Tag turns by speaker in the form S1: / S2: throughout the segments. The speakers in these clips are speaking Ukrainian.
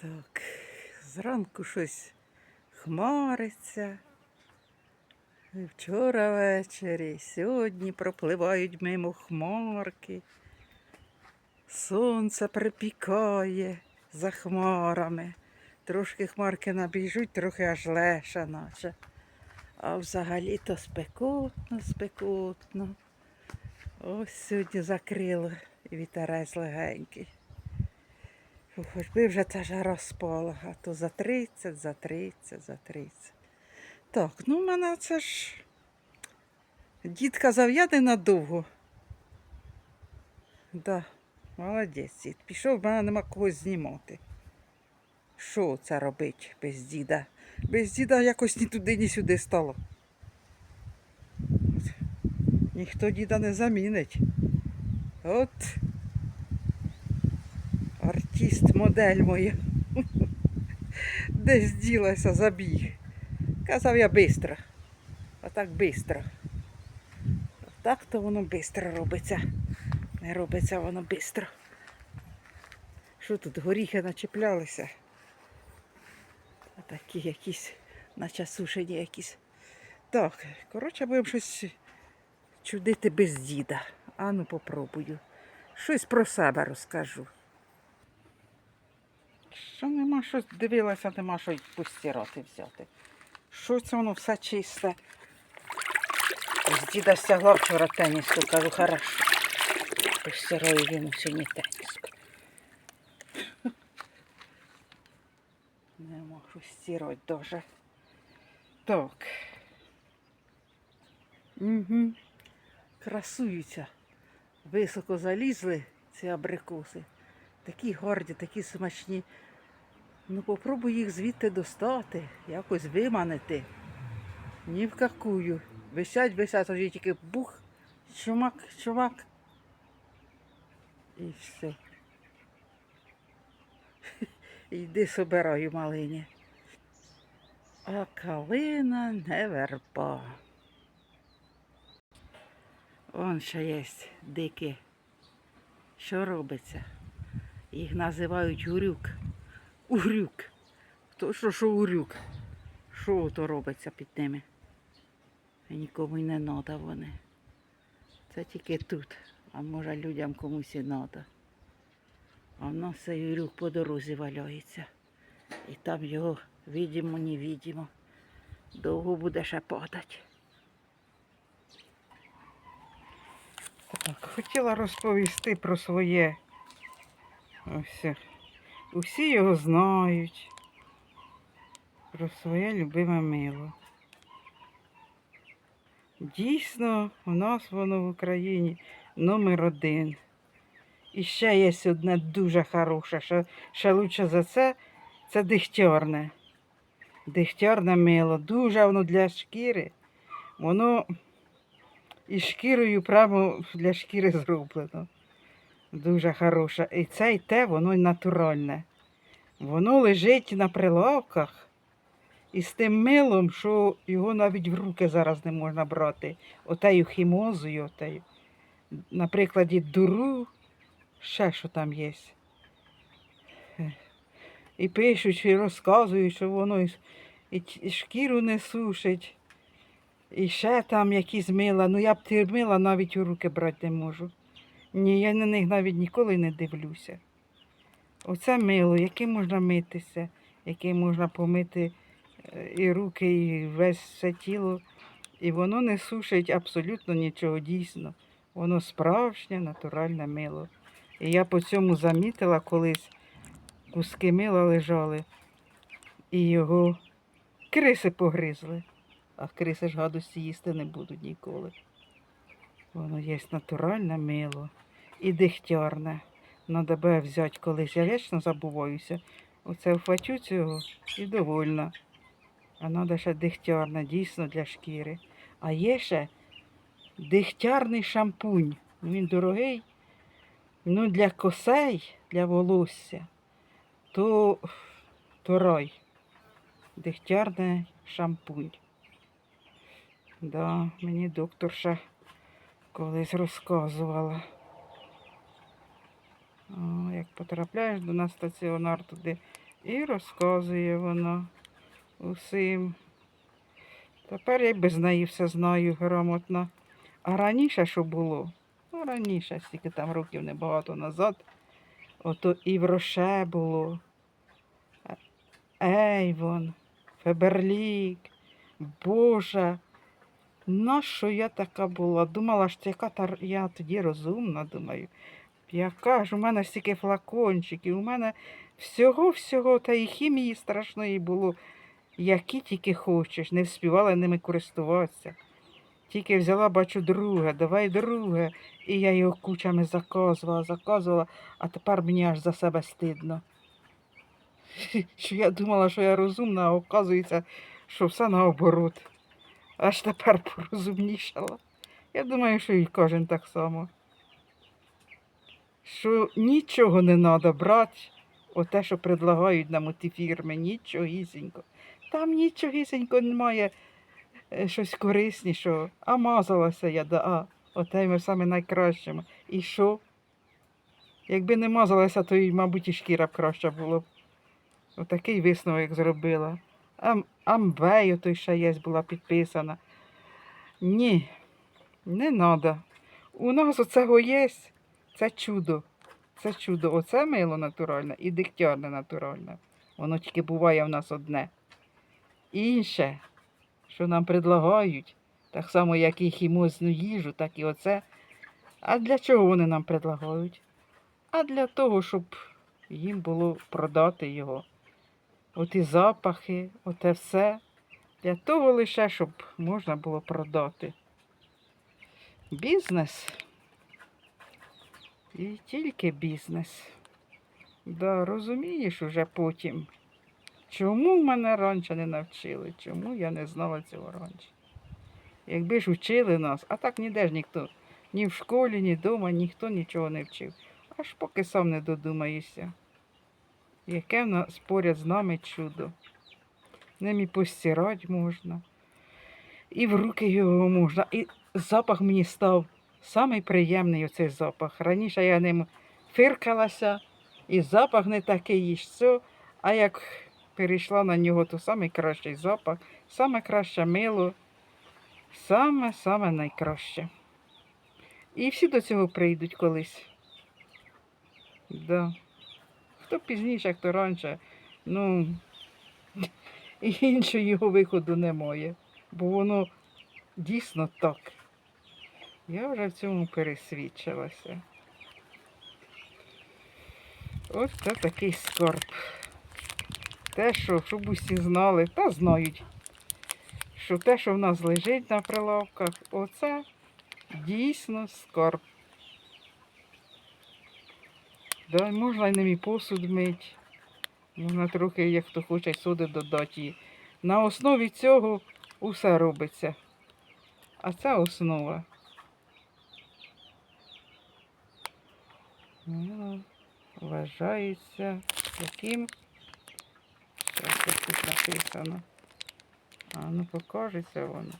S1: Так, зранку щось хмариться. І Вчора ввечері, сьогодні пропливають мимо хмарки. Сонце припікає за хмарами. Трошки хмарки набіжуть, трохи аж леша наче. А взагалі то спекотно, спекотно. Ось сьогодні закрило вітерець легенький. Хоч би вже та жара спала, а то за 30, за 30, за 30. Так, ну в мене це ж дід казав, надовго. Да, молодець дід. Пішов, в мене нема когось знімати. Що це робить без діда? Без діда якось ні туди, ні сюди стало. Ніхто діда не замінить. От артист, модель моя. Десь ділася, забіг. Казав я бистро. Отак бистро. Так то воно бистро робиться. Не робиться воно бистро. Що тут горіхи начеплялися? Такі якісь, наче сушені якісь. Так, коротше, будемо щось чудити без діда. Ану, попробую. Щось про себе розкажу. Що нема що дивилася, нема що й постирати взяти. Що це воно все чисте? З діда стягла вчора теніску, кажу, хорошо. Постираю йому сьогодні теніску. Не можу стирати дуже. Так. Угу. Красуються. Високо залізли ці абрикоси. Такі горді, такі смачні. Ну, попробуй їх звідти достати, якось виманити. Ні в какую. Висять, висять, тоді тільки бух, чумак, чумак. І все. Йди собираю малині. А калина не верба. Он ще є дикі. Що робиться? Їх називають урюк. Урюк. То що, що урюк? Що то робиться під ними? Нікому й не треба вони. Це тільки тут. А може людям комусь і треба. А в нас цей урюк по дорозі валяється. І там його відімо, не відімо. Довго буде ще падати. Так, хотіла розповісти про своє. Ось. Усі його знають. Про своє любиме мило. Дійсно, у нас воно в Україні номер один. І ще є одне дуже хороше, що ще лучше за це, це дегтярне. Дегтярне мило. Дуже воно для шкіри. Воно і шкірою прямо для шкіри зроблено. Дуже хороше. І це і те, воно натуральне. Воно лежить на прилавках і з тим милом, що його навіть в руки зараз не можна брати. Отею хімозою, отею. На прикладі дуру, ще що там є. І пишуть, і розказують, що воно і шкіру не сушить. І ще там якісь мила. Ну я б ті мила навіть у руки брати не можу. Ні, я на них навіть ніколи не дивлюся. Оце мило, яким можна митися, яким можна помити е, і руки, і весь все тіло. І воно не сушить абсолютно нічого дійсно. Воно справжнє натуральне мило. І я по цьому замітила колись куски мила лежали, і його криси погризли. А криси ж гадості їсти не будуть ніколи. Воно є натуральне мило і дегтярне. Надо би взяти колись. Я вічно забуваюся. Оце вхвачу цього і довольна. А ще дегтярне, дійсно для шкіри. А є ще дегтярний шампунь. Ну, Він дорогий. Ну, для косей, для волосся, то, то рай. Дегтярний шампунь. Да, мені докторша колись розказувала. Як потрапляєш до нас стаціонар туди І розказує вона усім. Тепер я й без неї все знаю грамотно. А раніше що було? Ну, раніше, стільки там років небагато назад, ото і в Роше було. Е- Ейвон, Феберлік, Боже. Нащо я така була? Думала, що яка я тоді розумна, думаю. Яка ж у мене стільки флакончиків, у мене всього-всього, та і хімії страшної було, які тільки хочеш, не вспівала ними користуватися. Тільки взяла, бачу, друге, давай друге. І я його кучами заказувала, заказувала, а тепер мені аж за себе стидно. Що я думала, що я розумна, а оказується, що все наоборот. Аж тепер порозумнішала. Я думаю, що і кожен так само. Що нічого не треба брати, оте, що предлагають нам ті фірми, нічогісінько. Там нічогісінько немає е, щось кориснішого. А мазалася я, да, а, отими саме найкращими. І що? Якби не мазалася, то, й, мабуть, і шкіра б краща була б. Отакий висновок зробила. Ам, Амвею той ще є, була підписана. Ні, не треба. У нас оцього є. Це чудо. Це чудо. Оце мило натуральне і дегтярне натуральне. Воно тільки буває в нас одне. Інше, що нам предлагають, так само, як і хімозну їжу, так і оце. А для чого вони нам предлагають? А для того, щоб їм було продати його. Оті запахи, оте все. Для того лише, щоб можна було продати. Бізнес. І тільки бізнес. Да, розумієш уже потім. Чому мене раніше не навчили? Чому я не знала цього раніше? Якби ж вчили нас, а так ніде ж ніхто, ні в школі, ні вдома, ніхто нічого не вчив. Аж поки сам не додумаєшся. Яке в нас поряд з нами чудо. Ним і постирати можна, і в руки його можна. І запах мені став самий приємний оцей запах. Раніше я ним фиркалася, і запах не такий, і все. А як перейшла на нього, то самий кращий запах, саме краще мило, саме-саме найкраще. І всі до цього прийдуть колись. Да. Хто пізніше, хто раніше, ну іншого його виходу немає. Бо воно дійсно так. Я вже в цьому пересвідчилася. Ось це такий скарб. Те, що, щоб усі знали, та знають, що те, що в нас лежить на прилавках, оце дійсно скарб. Да, можна і посуд мить. Можна трохи, як хто хоче, соди додати. На основі цього усе робиться. А це основа. Ну, вважається яким. Що тут написано? А ну покажеться воно.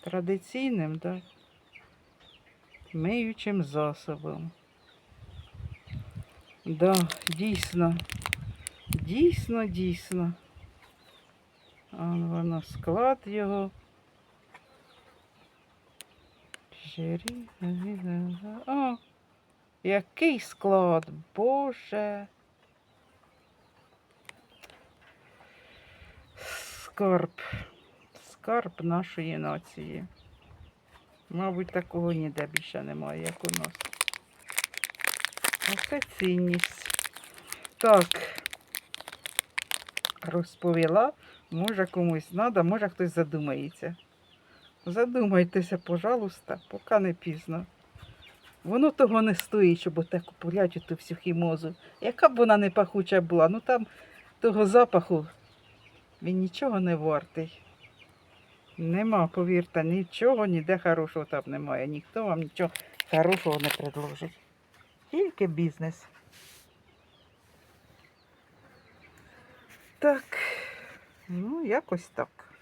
S1: Традиційним, так? Миючим засобом. Да, дійсно. Дійсно, дійсно. А воно склад його. О, який склад, Боже. Скарб. Скарб нашої нації. Мабуть, такого ніде більше немає, як у нас. Оце цінність. Так. Розповіла. Може комусь треба, може хтось задумається. Задумайтеся, пожалуйста, поки не пізно. Воно того не стоїть, щоб оте купувати ту всю хімозу. Яка б вона не пахуча була, ну там того запаху він нічого не вартий. Нема, повірте, нічого, ніде хорошого там немає. Ніхто вам нічого хорошого не предложить. Тільки бізнес. Так, ну, якось так.